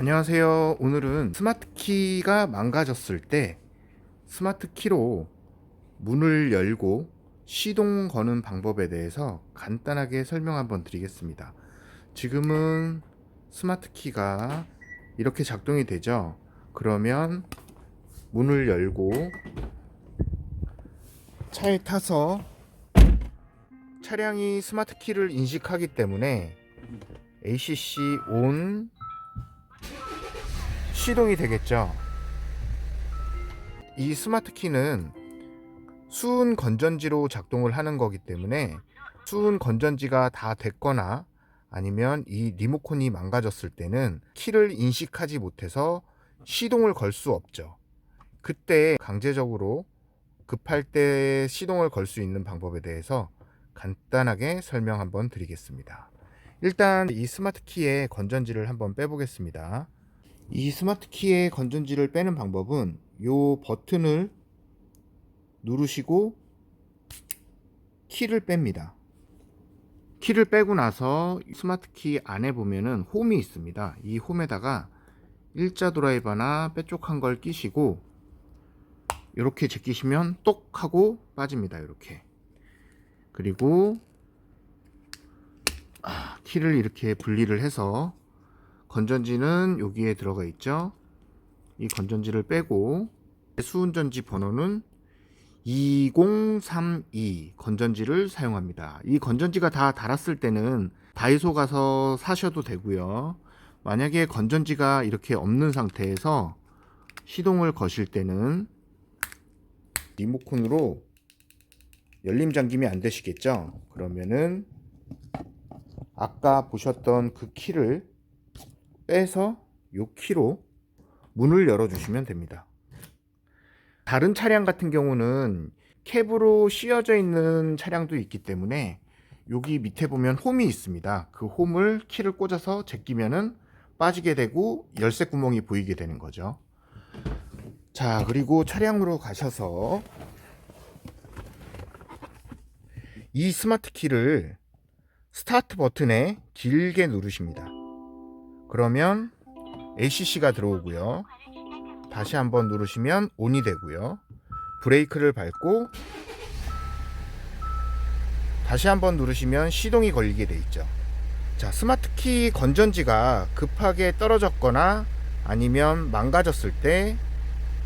안녕하세요. 오늘은 스마트키가 망가졌을 때 스마트키로 문을 열고 시동 거는 방법에 대해서 간단하게 설명 한번 드리겠습니다. 지금은 스마트키가 이렇게 작동이 되죠. 그러면 문을 열고 차에 타서 차량이 스마트키를 인식하기 때문에 ACC 온 시동이 되겠죠. 이 스마트 키는 수은 건전지로 작동을 하는 거기 때문에 수은 건전지가 다 됐거나 아니면 이 리모컨이 망가졌을 때는 키를 인식하지 못해서 시동을 걸 수 없죠. 그때 강제적으로 급할 때 시동을 걸 수 있는 방법에 대해서 간단하게 설명 한번 드리겠습니다. 일단 이 스마트 키의 건전지를 한번 빼보겠습니다. 이 스마트 키의 건전지를 빼는 방법은 요 버튼을 누르시고 키를 뺍니다. 키를 빼고 나서 스마트 키 안에 보면은 홈이 있습니다. 이 홈에다가 일자 드라이버나 빼쪽한 걸 끼시고 이렇게 제끼시면 똑 하고 빠집니다. 이렇게. 그리고 아, 키를 이렇게 분리를 해서 건전지는 여기에 들어가 있죠. 이 건전지를 빼고 수운전지 번호는 2032 건전지를 사용합니다. 이 건전지가 다 달았을 때는 다이소 가서 사셔도 되고요. 만약에 건전지가 이렇게 없는 상태에서 시동을 거실 때는 리모컨으로 열림 잠김이 안 되시겠죠? 그러면은 아까 보셨던 그 키를 빼서 요 키로 문을 열어주시면 됩니다. 다른 차량 같은 경우는 캡으로 씌워져 있는 차량도 있기 때문에 여기 밑에 보면 홈이 있습니다. 그 홈을 키를 꽂아서 제끼면은 빠지게 되고 열쇠 구멍이 보이게 되는 거죠. 자, 그리고 차량으로 가셔서 이 스마트 키를 스타트 버튼에 길게 누르십니다. 그러면 ACC가 들어오고요. 다시 한번 누르시면 ON이 되고요. 브레이크를 밟고 다시 한번 누르시면 시동이 걸리게 돼 있죠. 자, 스마트 키 건전지가 급하게 떨어졌거나 아니면 망가졌을 때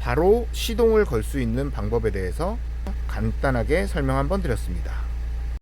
바로 시동을 걸 수 있는 방법에 대해서 간단하게 설명 한번 드렸습니다.